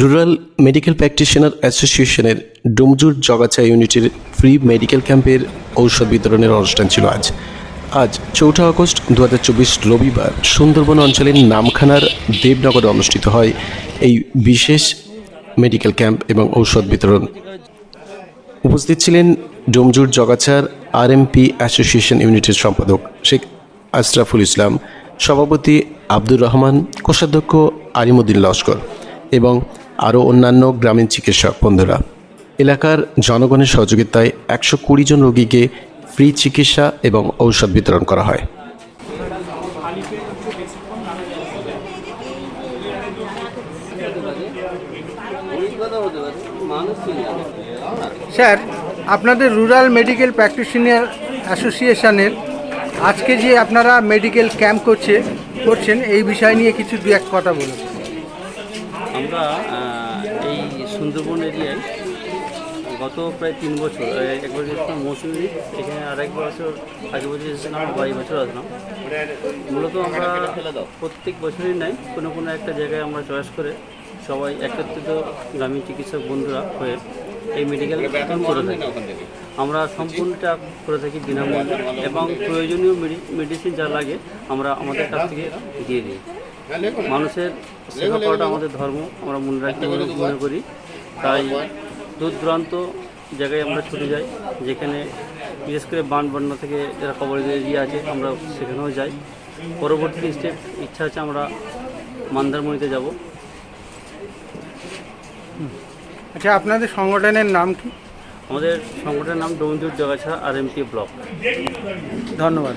Rural medical practitioner অ্যাসোসিয়েশনের ডুমজুর জগাছা ইউনিটের free medical ক্যাম্পের ঔষধ বিতরণের অনুষ্ঠান ছিল আজ। আজ চৌঠা আগস্ট দু হাজার চব্বিশ রবিবার সুন্দরবন অঞ্চলের নামখানার দেবনগরে অনুষ্ঠিত হয় এই বিশেষ মেডিকেল ক্যাম্প এবং ঔষধ বিতরণ। উপস্থিত ছিলেন ডোমজুর জগাছার আরএমপি অ্যাসোসিয়েশন ইউনিটের সম্পাদক শেখ আশরাফুল ইসলাম, সভাপতি আব্দুর রহমান, কোষাধ্যক্ষ আলিমুদ্দিন লস্কর এবং আরও অন্যান্য গ্রামীণ চিকিৎসক বন্ধুরা। এলাকার জনগণের সহযোগিতায় একশো কুড়ি জন রোগীকে ফ্রি চিকিৎসা এবং ঔষধ বিতরণ করা হয়। স্যার, আপনাদের রুরাল মেডিকেল প্র্যাকটিশনার অ্যাসোসিয়েশনের আজকে যে আপনারা মেডিকেল ক্যাম্প করছে করছেন, এই বিষয় নিয়ে কিছু দু এক কথা বলুন। আমরা এই সুন্দরবন এরিয়ায় গত প্রায় তিন বছর একবার গেছিলাম মৌসুমি এখানে আরেক বছর আগে বছর এসেছিলাম বা এই বছর আসলাম। মূলত আমরা প্রত্যেক বছরই নাই, কোনো কোনো একটা জায়গায় আমরা চয়েস করে সবাই একত্রিত গ্রামীণ চিকিৎসক বন্ধুরা হয়ে এই মেডিকেল করে থাকি। আমরা সম্পূর্ণটা করে থাকি বিনামূল্যে এবং প্রয়োজনীয় মেডিসিন যা লাগে আমরা আমাদের কাছ থেকে দিয়ে দিই। মানুষের সেবা করাটা আমাদের ধর্ম আমরা মনে রাখি মনে মনে করি। তাই দূর দূরান্ত জায়গায় আমরা ছুটে যাই যেখানে বিশেষ করে বান বন্যা থেকে যারা কবর এরিয়া আছে আমরা সেখানেও যাই। পরবর্তী স্টেপ ইচ্ছা আছে আমরা মন্দারমণিতে যাব। আচ্ছা আপনাদের সংগঠনের নাম কি? আমাদের সংগঠনের নাম ডোমজুর জগাছা আর এম ব্লক। ধন্যবাদ।